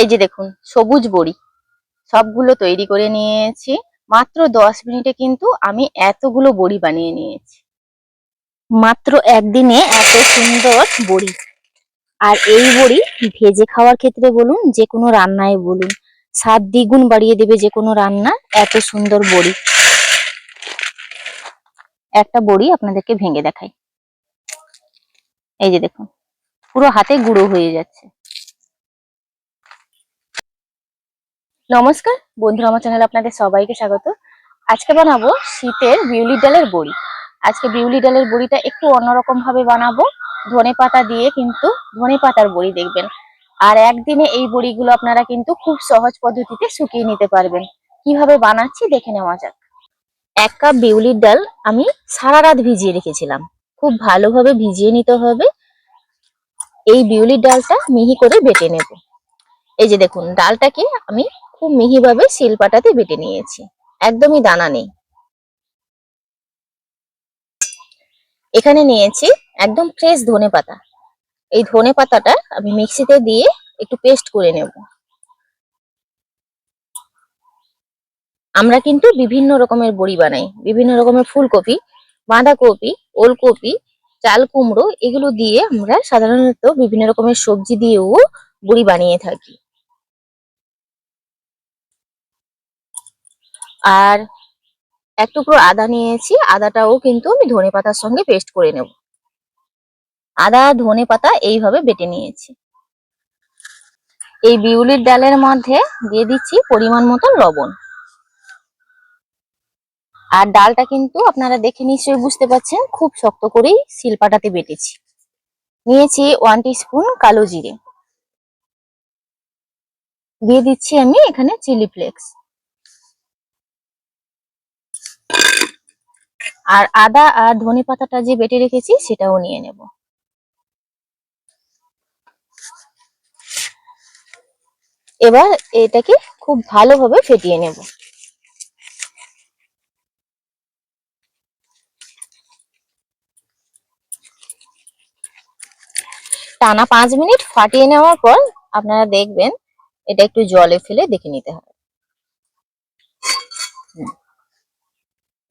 এই যে দেখুন, সবুজ বড়ি। সবগুলো তৈরি করে নিয়েছি। মাত্র দশ মিনিটে কিন্তু আমি এতগুলো বড়ি বানিয়ে নিয়েছি। মাত্র একদিনে এত সুন্দর বড়ি। আর এই বড়ি ভেজে খাওয়ার ক্ষেত্রে বলুন, যে কোনো রান্নায় বলুন, স্বাদ দ্বিগুণ বাড়িয়ে দেবে যে কোনো রান্না, এত সুন্দর বড়ি। একটা বড়ি আপনাদেরকে ভেঙে দেখাই। এই যে দেখুন, পুরো হাতে গুঁড়ো হয়ে যাচ্ছে। নমস্কার, বন্ধুরা, আমার চ্যানেলে আপনাদের সবাইকে স্বাগত। আজকে বানাবো শীতের বিউলি ডালের বড়ি। আজকে বিউলি ডালের বড়িটা একটু অন্যরকম ভাবে বানাবো। ধনে পাতা দিয়ে কিন্তু ধনে পাতার বড়ি দেখবেন। আর একদিনে এই বড়িগুলো আপনারা কিন্তু খুব সহজ পদ্ধতিতে শুকিয়ে নিতে পারবেন। কীভাবে বানাচ্ছি দেখে নেওয়া যাক। এক কাপ বিউলির ডাল আমি সারা রাত ভিজিয়ে রেখেছিলাম। খুব ভালোভাবে ভিজিয়ে নিতে হবে। এই বিউলির ডালটা মিহি করে বেটে নেব। এই যে দেখুন, ডালটাকে আমি খুব মিহিভাবে শিলপাটাতে বেটে নিয়েছি। একদমই দানা নেই। এখানে নিয়েছি একদম ফ্রেশ ধনে পাতা। এই ধনে পাতাটা আমি মিক্সিতে দিয়ে একটু পেস্ট করে নেব। আমরা কিন্তু বিভিন্ন রকমের বড়ি বানাই। বিভিন্ন রকমের ফুলকপি, বাঁধাকপি, ওলকপি, চাল কুমড়ো, এগুলো দিয়ে আমরা সাধারণত বিভিন্ন রকমের সবজি দিয়েও বড়ি বানিয়ে থাকি। আর এক টুকরো আদা নিয়েছি। আদাটাও কিন্তু আমি ধনে পাতার সঙ্গে পেস্ট করে নেব। আদা, ধনে পাতা এইভাবে বেটে নিয়েছি। এই বিউলির ডালের মধ্যে দিয়ে দিচ্ছি পরিমাণ মতো লবণ। আর ডালটা কিন্তু আপনারা দেখে নিশ্চয়ই বুঝতে পারছেন, খুব শক্ত করেই শিলপাটাতে বেটেছি। নিয়েছি ওয়ান স্পুন কালো জিরে। দিয়ে দিচ্ছি আমি এখানে চিলি ফ্লেক্স আর আদা আর ধনে পাতাটা যে বেটে রেখেছি, সেটাও নিয়ে নেব। এবার এটাকে খুব ভালোভাবে ফেটিয়ে নেব। টানা পাঁচ মিনিট ফাটিয়ে নেওয়ার পর আপনারা দেখবেন এটা একটু জলে ফেলে দেখে নিতে হবে।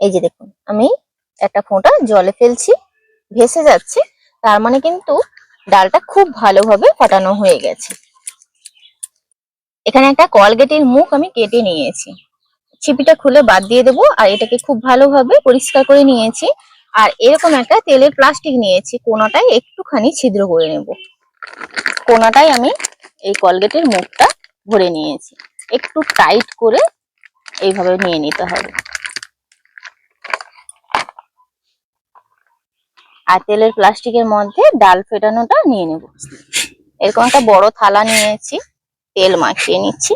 এই যে দেখুন, আমি একটা ফোঁটা জলে ফেলছি, ভেসে যাচ্ছে, তার মানে কিন্তু ডালটা খুব ভালোভাবে ফাটানো হয়ে গেছে। এখানে একটা কলগেটের মুখ আমি কেটে নিয়েছি। ছিপিটা খুলে বাদ দিয়ে দেবো আর এটাকে খুব ভালোভাবে পরিষ্কার করে নিয়েছি আর এরকম একটা তেলের প্লাস্টিক নিয়েছি কোনাটায় একটুখানি ছিদ্র করে নেব। কোনাটায় আমি এই কলগেটের মুখটা ভরে নিয়েছি। একটু টাইট করে এইভাবে নিয়ে নিতে হবে। আর তেলের প্লাস্টিকের মধ্যে ডাল ফেটানোটা নিয়ে নেব। এরকম একটা বড় থালা নিয়েছি, তেল মাখিয়ে নিচ্ছি।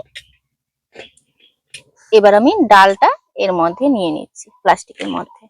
এবার আমি ডালটা এর মধ্যে নিয়ে নিচ্ছি, প্লাস্টিকের মধ্যে।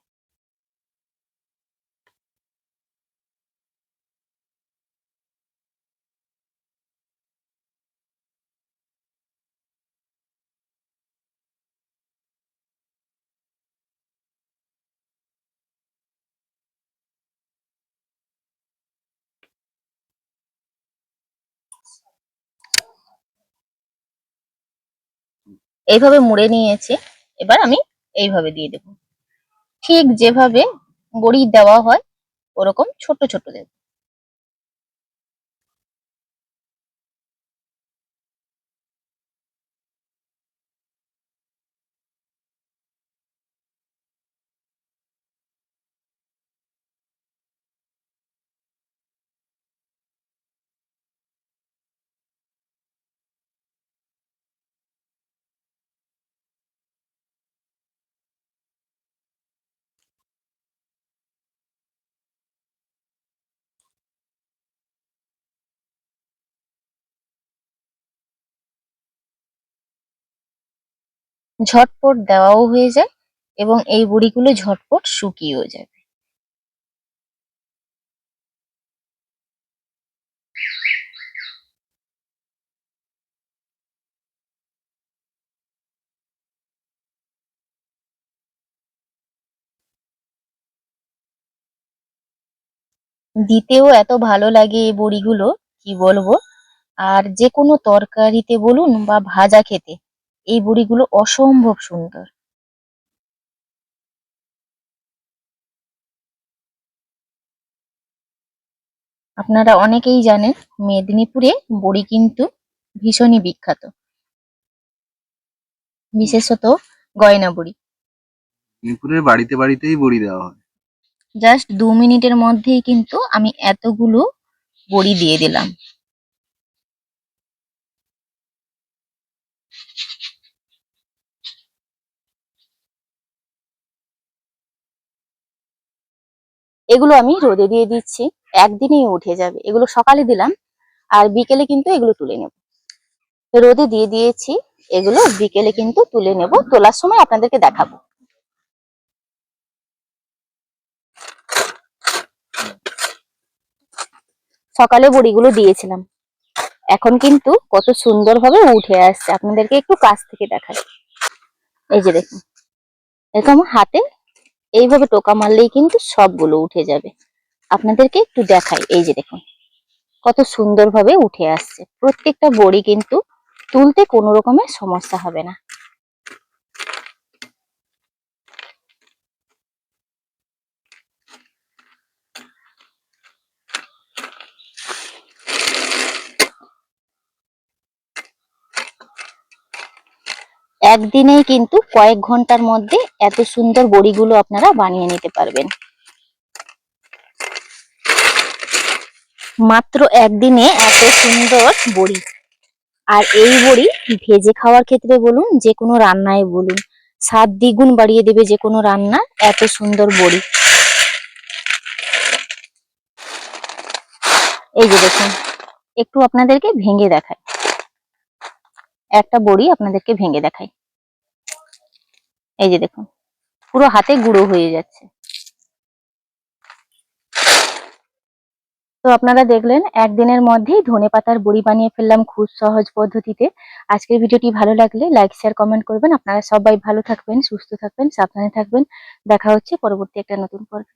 এইভাবে মুড়ে নিয়েছি, এবার আমি এইভাবে দিয়ে দেব। ঠিক যেভাবে বড়ি দেওয়া হয়, ওরকম ছোট ছোট দেব। ঝটপট দেওয়াও হয়ে যায় এবং এই বড়িগুলো ঝটপট শুকিয়েও যাবে দিতেও এত ভালো লাগে এই বড়িগুলো, কি বলব? আর যে কোনো তরকারিতে বলুন বা ভাজা খেতে। এই বড়িগুলো অসম্ভব সুন্দর। আপনারা অনেকেই জানেন মেদিনীপুরে বড়ি কিন্তু ভীষণই বিখ্যাত। বিশেষত গয়না বড়ি। মেদিনীপুরের বাড়িতে বাড়িতেই বড়ি দেওয়া হয়। জাস্ট দু মিনিটের মধ্যেই কিন্তু আমি এতগুলো বড়ি দিয়ে দিলাম। এগুলো আমি রোদে দিয়ে দিচ্ছি। একদিনেই উঠে যাবে। এগুলো সকালে দিলাম, আর বিকেলে কিন্তু এগুলো তুলে নেব। রোদে দিয়ে দিয়েছি, এগুলো বিকেলে কিন্তু তুলে নেব। তোলার সময় আপনাদেরকে দেখাবো। সকালে বড়িগুলো দিয়েছিলাম। এখন কিন্তু কত সুন্দরভাবে উঠে আসছে। আপনাদেরকে একটু কাছ থেকে দেখাই। এই যে দেখুন, এরকম হাতে এইভাবে টোকা মারলেই কিন্তু সবগুলো উঠে যাবে। আপনাদেরকে একটু দেখাই, এই যে দেখুন, কত সুন্দরভাবে উঠে আসছে। প্রত্যেকটা বড়ি কিন্তু তুলতে কোনো রকমের সমস্যা হবে না। একদিনেই কিন্তু কয়েক ঘণ্টার মধ্যে এত সুন্দর বড়িগুলো আপনারা বানিয়ে নিতে পারবেন। মাত্র একদিনে এত সুন্দর বড়ি। আর এই বড়ি ভেজে খাওয়ার ক্ষেত্রে বলুন, যে কোনো রান্নায় বলুন, স্বাদ দ্বিগুণ বাড়িয়ে দেবে যে কোনো রান্না, এত সুন্দর বড়ি। এই যে দেখুন, একটু আপনাদেরকে ভেঙে দেখায় একটা বড়ি আপনাদেরকে ভেঙে দেখাই। এই যে দেখুন, পুরো হাতে গুঁড়ো হয়ে যাচ্ছে। তো আপনারা দেখলেন, একদিনের মধ্যেই ধনে পাতার বড়ি বানিয়ে ফেললাম খুব সহজ পদ্ধতিতে। আজকের ভিডিওটি ভালো লাগলে লাইক শেয়ার কমেন্ট করবেন। আপনারা সবাই ভালো থাকবেন, সুস্থ থাকবেন, সাবধানে থাকবেন। দেখা হচ্ছে পরবর্তী একটা নতুন পর্বে।